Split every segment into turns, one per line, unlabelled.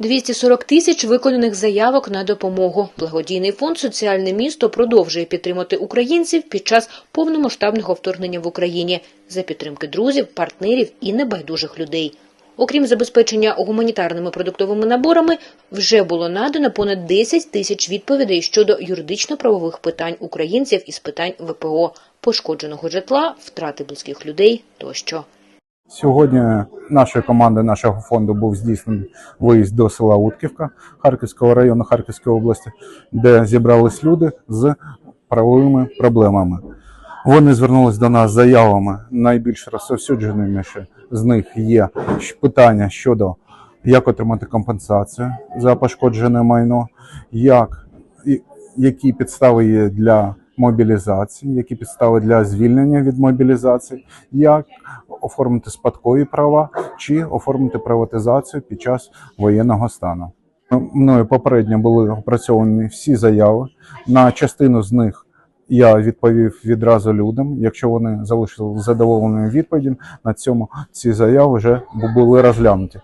240 тисяч виконаних заявок на допомогу. Благодійний фонд «Соціальне місто» продовжує підтримати українців під час повномасштабного вторгнення в Україні за підтримки друзів, партнерів і небайдужих людей. Окрім забезпечення гуманітарними продуктовими наборами, вже було надано понад 10 тисяч відповідей щодо юридично-правових питань українців із питань ВПО, пошкодженого житла, втрати близьких людей тощо.
Сьогодні нашою командою нашого фонду був здійснений виїзд до села Утківка Харківського району Харківської області, де зібрались люди з правовими проблемами. Вони звернулись до нас з заявами. Найбільш розповсюдженими з них є питання щодо як отримати компенсацію за пошкоджене майно, як, які підстави є для мобілізації, які підстави для звільнення від мобілізації, як оформити спадкові права чи оформити приватизацію під час воєнного стану. Мною попередньо були опрацьовані всі заяви. На частину з них я відповів відразу людям. Якщо вони залишили задоволеною відповіддю, на цьому ці заяви вже були розглянуті.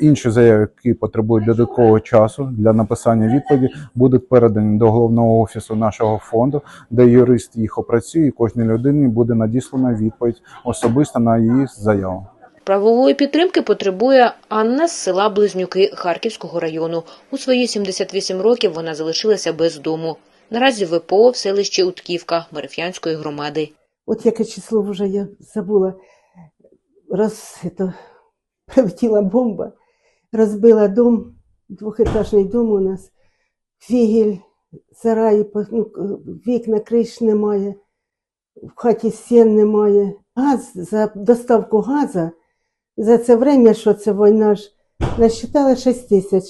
Інші заяви, які потребують додаткового часу для написання відповіді, будуть передані до головного офісу нашого фонду, де юрист їх опрацює, і кожній людині буде надіслана відповідь особисто на її заяву.
Правової підтримки потребує Анна з села Близнюки Харківського району. У свої 78 років вона залишилася без дому. Наразі ВПО в селищі Утківка Мереф'янської громади.
От яке число вже я забула. Раз это, прилетіла бомба, розбила дом, двохетажний дом у нас, фігель, сараї, по- ну, вікна, криш немає, в хаті стін немає. Газ, за доставку газу, за це время, що це війна ж, насчитала 6 тисяч.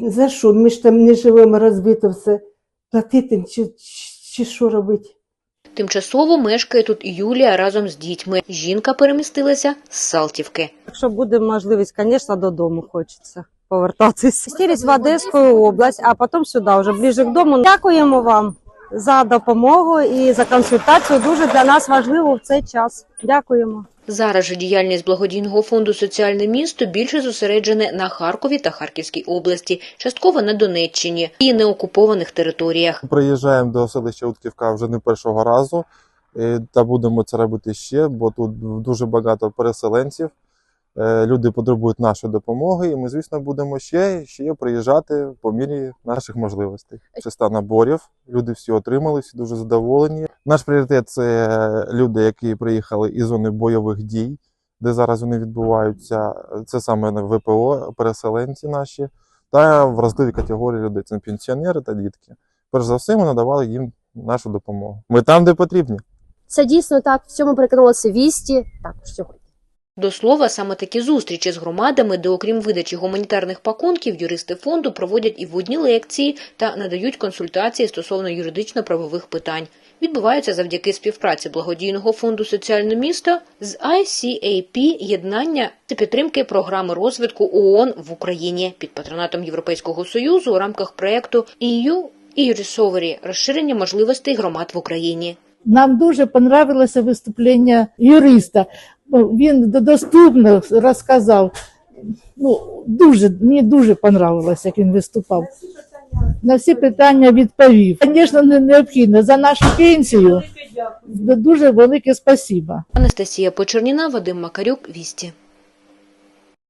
За що? Ми ж там не живемо, розбито все. Платити чи, чи що робити?
Тимчасово мешкає тут Юлія разом з дітьми. Жінка перемістилася з Салтівки.
Якщо буде можливість, звісно, додому хочеться повертатися. Стілись в Одеську область, а потім сюди, вже ближе к дому. Дякуємо вам за допомогу і за консультацію. Дуже для нас важливо в цей час. Дякуємо.
Зараз же діяльність благодійного фонду «Соціальне місто» більше зосереджене на Харкові та Харківській області, частково на Донеччині і неокупованих територіях.
Приїжджаємо до селища Утківка вже не першого разу, е, та будемо це робити ще, бо тут дуже багато переселенців. Е, Люди потребують нашої допомоги, і ми, звісно, будемо ще, ще приїжджати по мірі наших можливостей. 300 наборів, люди всі отримали, всі дуже задоволені. Наш пріоритет це люди, які приїхали із зони бойових дій, де зараз вони відбуваються. Це саме ВПО, переселенці наші, та вразливі категорії людей це пенсіонери та дітки. Перш за все, ми надавали їм нашу допомогу. Ми там, де потрібні.
Це дійсно так. В цьому переконалися вісті також сьогодні.
До слова, саме такі зустрічі з громадами, де окрім видачі гуманітарних пакунків, юристи фонду проводять і водні лекції та надають консультації стосовно юридично-правових питань. Відбуваються завдяки співпраці благодійного фонду «Соціальне місто» з ICAP єднання та підтримки програми розвитку ООН в Україні під патронатом Європейського союзу у рамках проекту EU і Recovery – розширення можливостей громад в Україні.
Нам дуже понравилося виступлення юриста. Ну, Він доступно розказав. Ну, дуже, мені дуже понравилось, як він виступав. На всі питання відповів. Звісно, не необхідно за нашу пенсію. Дуже велике спасіба.
Анастасія Почерніна, Вадим Макарюк, Вісті.